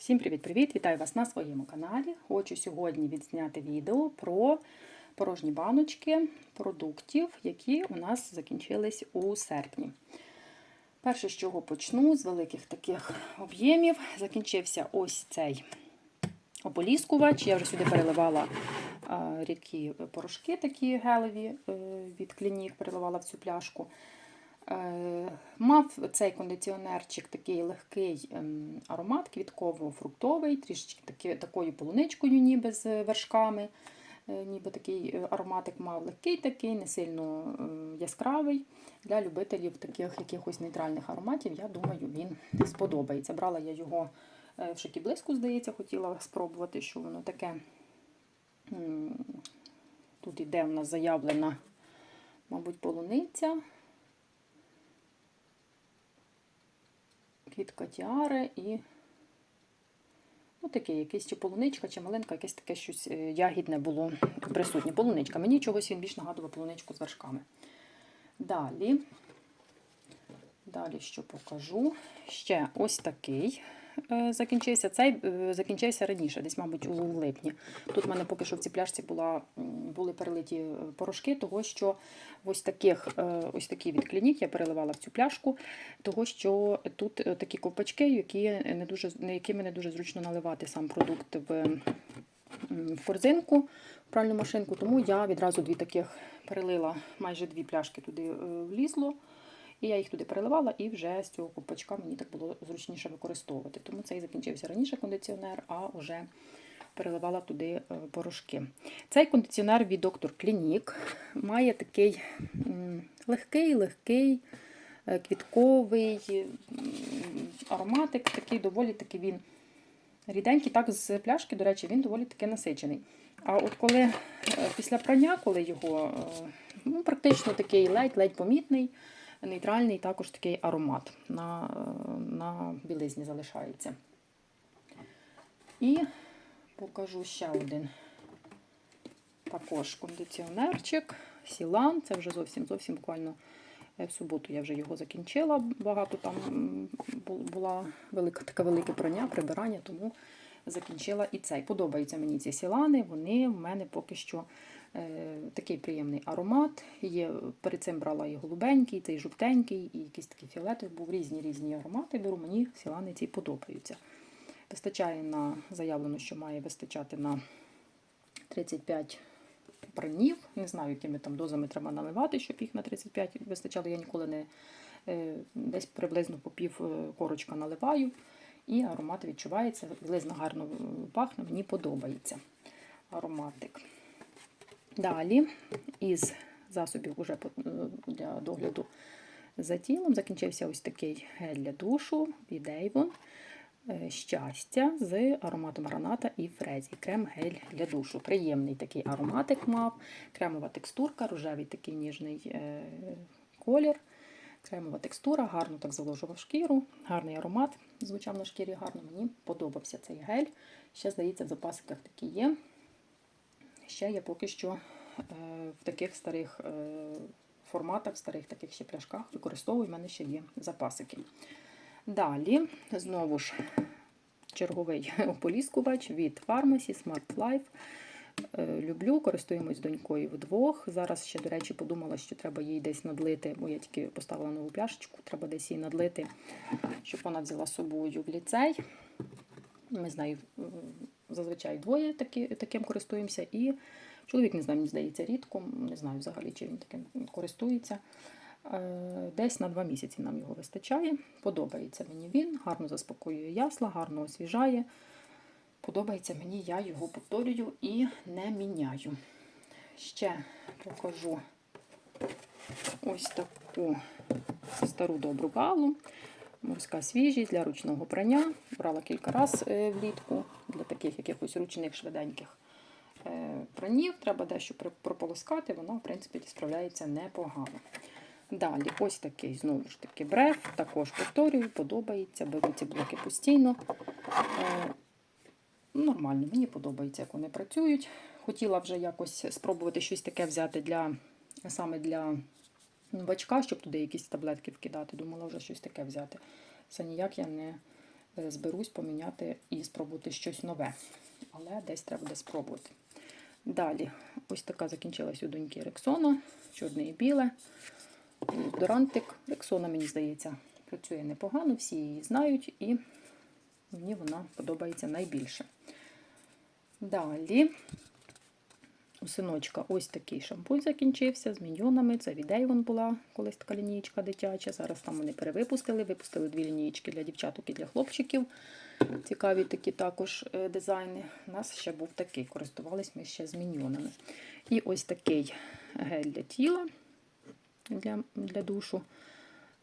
Всім привіт-привіт! Вітаю вас на своєму каналі. Хочу сьогодні відзняти відео про порожні баночки продуктів, які у нас закінчились у серпні. Перше, з чого почну, з великих таких об'ємів, закінчився ось цей ополіскувач. Я вже сюди переливала рідкі порошки, такі гелеві е, від клінік, переливала в цю пляшку. Е, Мав цей кондиціонерчик такий легкий ем, аромат, квітково-фруктовий, трішечки таки, такою полуничкою, ніби з вершками. Е, Ніби такий е, ароматик мав легкий такий, не сильно яскравий. Для любителів таких якихось нейтральних ароматів, я думаю, він сподобається. Брала я його в шокіблиску, здається, хотіла спробувати, що воно таке. Тут іде у нас заявлена, мабуть, полуниця. Квітка тіари і ну, таке, якесь чи полуничка, чи малинка, якесь таке щось е, ягідне було присутнє. Полуничка. Мені чогось він більш нагадував полуничку з вершками. Далі, далі що покажу? Ще ось такий закінчився. Цей е, закінчився раніше, десь, мабуть, у липні. Тут в мене поки що в цій пляшці була, були перелиті е, порошки, того що ось таких, е, ось такі від клінік я переливала в цю пляшку, того що тут е, такі ковпачки, які не дуже, якими не дуже зручно наливати сам продукт в, м, в пральну машинку. Тому я відразу дві таких перелила, майже дві пляшки туди е, влізло. І я їх туди переливала, і вже з цього ковпачка мені так було зручніше використовувати. Тому цей закінчився раніше кондиціонер, а вже переливала туди е, порошки. Цей кондиціонер від Доктор Клінік має такий легкий, легкий, е, квітковий ароматик, такий доволі такий він ріденький, так з пляшки, до речі, він доволі таки насичений. А от коли е, після прання, коли його ну, практично такий ледь-ледь помітний, нейтральний також такий аромат на, на білизні залишається. І покажу ще один також кондиціонерчик. Сілан. Це вже зовсім зовсім буквально е, в суботу я вже його закінчила. Багато там була велика, таке велике прання, прибирання, тому закінчила і цей. Подобаються мені ці сілани. Вони в мене поки що такий приємний аромат. Є, перед цим брала і голубенький, цей жовтенький, і якийсь такий фіолетовий. Був різні різні аромати. Беру, мені сілани ці подобаються. Вистачає на заявлено, що має вистачати на 35 пранів. Не знаю, якими там дозами треба наливати, щоб їх на 35 вистачало. Я ніколи не е, десь приблизно по пів е, корочка наливаю. І аромат відчувається. Білизна гарно е, пахне, мені подобається ароматик. Далі із засобів уже для догляду за тілом закінчився ось такий гель для душу від Avon. Е, щастя з ароматом граната і фрезі. Крем-гель для душу. Приємний такий ароматик мав, кремова текстурка, рожевий такий ніжний е, колір. Кремова текстура, гарно так заложував шкіру, гарний аромат звучав на шкірі, гарно мені подобався цей гель. Ще, здається, в запасиках такі є. Ще я поки що е, в таких старих е, форматах, старих таких ще пляшках використовую, в мене ще є запасики. Далі, знову ж, черговий ополіскувач від Pharmacy Smart Life. Е, Люблю, користуємось донькою вдвох. Зараз ще, до речі, подумала, що треба їй десь надлити, бо я тільки поставила нову пляшечку, треба десь її надлити, щоб вона взяла з собою в ліцей. Ми з нею зазвичай двоє такі, таким користуємося. І чоловік, не знаю, мені здається, рідко, не знаю взагалі, чи він таким користується. Е, Десь на два місяці нам його вистачає. Подобається мені він, гарно заспокоює ясла, гарно освіжає. Подобається мені, я його повторюю і не міняю. Ще покажу ось таку стару добру балу. Морська свіжість для ручного прання. Брала кілька разів е, влітку для таких якихось ручних швиденьких е, пранів. Треба дещо прополоскати, вона, в принципі, справляється непогано. Далі, ось такий, знову ж таки, бреф. Також повторюю, подобається. Беру ці блоки постійно. Е, Нормально, мені подобається, як вони працюють. Хотіла вже якось спробувати щось таке взяти для саме для бачка, щоб туди якісь таблетки вкидати. Думала вже щось таке взяти. Це ніяк я не зберусь поміняти і спробувати щось нове. Але десь треба буде спробувати. Далі, ось така закінчилась у доньки Рексона, чорне і біле. Дорантик. Рексона, мені здається, працює непогано, всі її знають, і мені вона подобається найбільше. Далі у синочка ось такий шампунь закінчився з міньйонами. Це від Avon була колись така лінієчка дитяча. Зараз там вони перевипустили. Випустили дві лінієчки для дівчаток і для хлопчиків. Цікаві такі також е, дизайни. У нас ще був такий, користувались ми ще з міньйонами. І ось такий гель для тіла для, для душу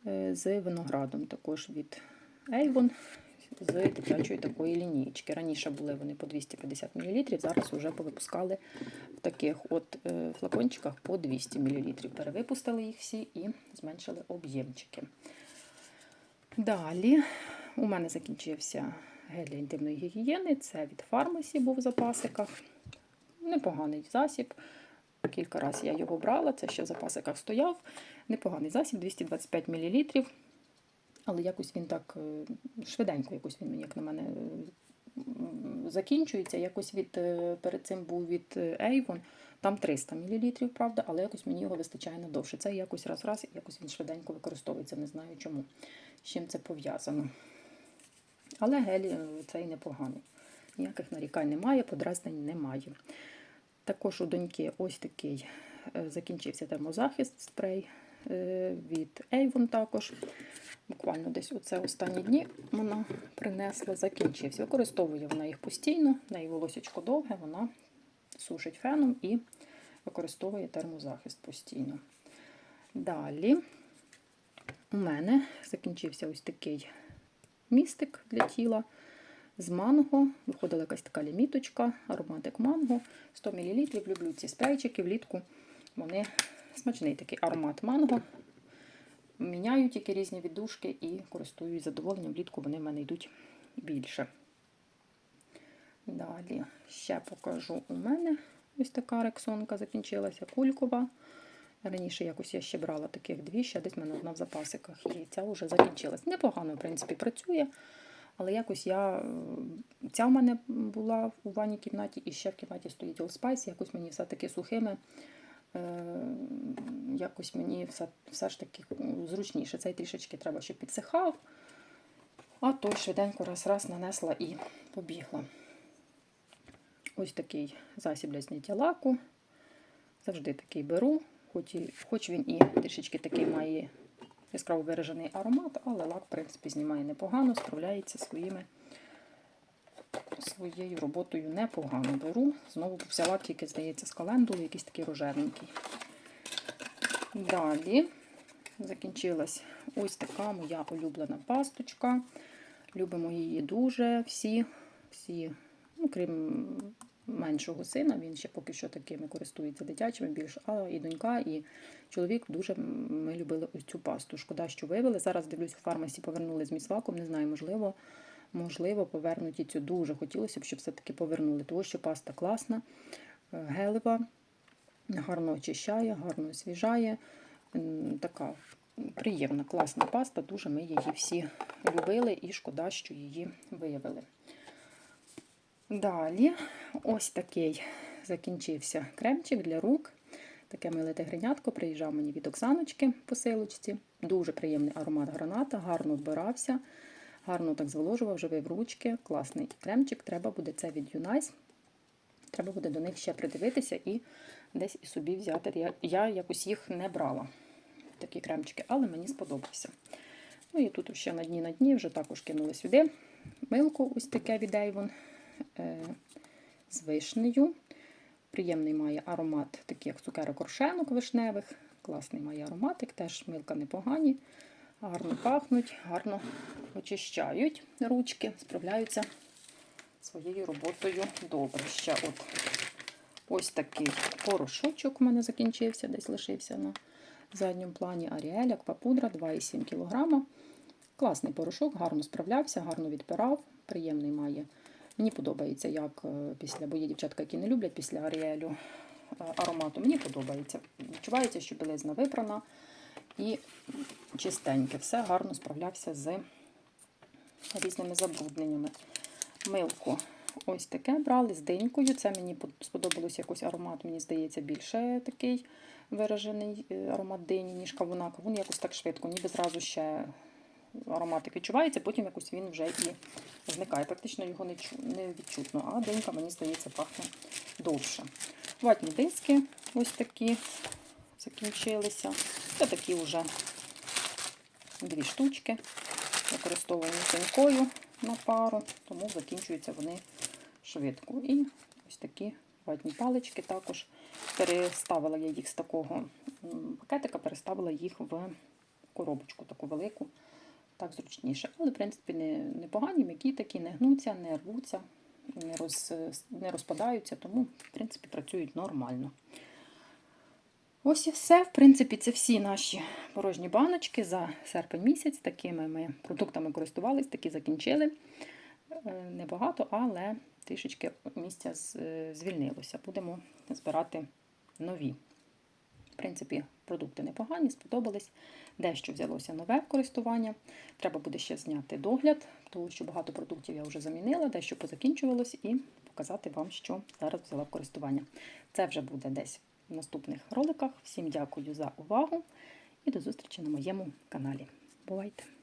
е, з виноградом, також від Avon з дитячої такої лінійки. Раніше були вони по 250 мл, зараз вже повипускали в таких от е, флакончиках по 200 мл. Перевипустили їх всі і зменшили об'ємчики. Далі у мене закінчився гель для інтимної гігієни. Це від фармасі був в запасиках. Непоганий засіб. Кілька разів я його брала, це ще в запасиках стояв. Непоганий засіб, 225 мл. Але якось він так е, швиденько, якось він, як на мене, е, закінчується. Якось від е, перед цим був від Avon, там 300 мл, правда, але якось мені його вистачає надовше. Це якось раз-раз, і якось він швиденько використовується, не знаю чому, з чим це пов'язано. Але гель цей непоганий. Ніяких нарікань немає, подразнень немає. Також у доньки ось такий закінчився термозахист спрей від Avon також. Буквально десь оце останні дні вона принесла, закінчився. Використовує вона їх постійно, в неї волосечко довге, вона сушить феном і використовує термозахист постійно. Далі у мене закінчився ось такий містик для тіла з манго. Виходила якась така ліміточка, ароматик манго, 100 мл. Люблю ці спрейчики влітку. Вони смачний такий аромат манго. Міняю тільки різні віддушки і користуюсь задоволенням. Влітку вони в мене йдуть більше. Далі ще покажу у мене ось така рексонка закінчилася, кулькова. Раніше якось я ще брала таких дві, ще десь в мене одна в запасиках. І ця вже закінчилась. Непогано, в принципі, працює. Але якось я. Ця в мене була у ванній кімнаті, і ще в кімнаті стоїть Old Spice, якось мені все-таки сухими. Е, якось мені все все ж таки зручніше. Цей трішечки треба, щоб підсихав, а той швиденько раз-раз нанесла і побігла. Ось такий засіб для зняття лаку. Завжди такий беру, хоч, і, хоч він і трішечки такий має яскраво виражений аромат, але лак, в принципі, знімає непогано, справляється своїми своєю роботою непогано беру. Знову взяла тільки, здається, з календулу, якийсь такий рожевенький. Далі закінчилась ось така моя улюблена пасточка. Любимо її дуже всі, всі, ну, крім меншого сина, він ще поки що такими користується дитячими більше, а і донька, і чоловік дуже ми любили ось цю пасту. Шкода, що вивели. Зараз дивлюсь, у фармасі повернули з міслаком, не знаю, можливо можливо, повернуть і цю дуже хотілося б, щоб все-таки повернули, тому що паста класна, е, гелева, гарно очищає, гарно освіжає. Така приємна, класна паста, дуже ми її всі любили і шкода, що її виявили. Далі, ось такий закінчився кремчик для рук. Таке миле тигренятко приїжджав мені від Оксаночки посилочці. Дуже приємний аромат граната, гарно вбирався. Гарно так зволожував, живив ручки, класний кремчик. Треба буде це від Юнайс. Треба буде до них ще придивитися і десь і собі взяти. Я, я якось їх не брала, такі кремчики, але мені сподобався. Ну і тут ще на дні на дні вже також кинули сюди милку, ось таке від Avon е, з вишнею. Приємний має аромат, такий як цукерок коршенок вишневих. Класний має ароматик, теж милка непогані гарно пахнуть, гарно очищають ручки, справляються своєю роботою добре. Ще от ось такий порошочок у мене закінчився, десь лишився на задньому плані Аріель, аквапудра 2,7 кг. Класний порошок, гарно справлявся, гарно відпирав, приємний має. Мені подобається, як е, після, бо є дівчатка, які не люблять після Аріелю е, аромату. Мені подобається. Відчувається, що білизна випрана і чистеньке. Все гарно справлявся з різними забрудненнями. Милку ось таке брали з динькою. Це мені сподобалось якось аромат, мені здається, більше такий виражений е, аромат дині, ніж кавуна. Кавун якось так швидко, ніби зразу ще ароматик відчувається, потім якось він вже і зникає. Практично його не, не відчутно, а динька, мені здається, пахне довше. Ватні диски ось такі закінчилися. Це такі вже дві штучки, використовані тонкою на пару, тому закінчуються вони швидко. І ось такі ватні палички також. Переставила я їх з такого пакетика, переставила їх в коробочку таку велику, так зручніше. Але, в принципі, не, непогані, м'які такі, не гнуться, не рвуться, не, роз, не розпадаються, тому, в принципі, працюють нормально. Ось і все. В принципі, це всі наші порожні баночки за серпень місяць. Такими ми продуктами користувались, такі закінчили. Е, Небагато, але трішечки місця е, звільнилося. Будемо збирати нові. В принципі, продукти непогані, сподобались. Дещо взялося нове користування. Треба буде ще зняти догляд, тому що багато продуктів я вже замінила, дещо позакінчувалось, і показати вам, що зараз взяла в користування. Це вже буде десь в наступних роликах. Всім дякую за увагу і до зустрічі на моєму каналі. Бувайте!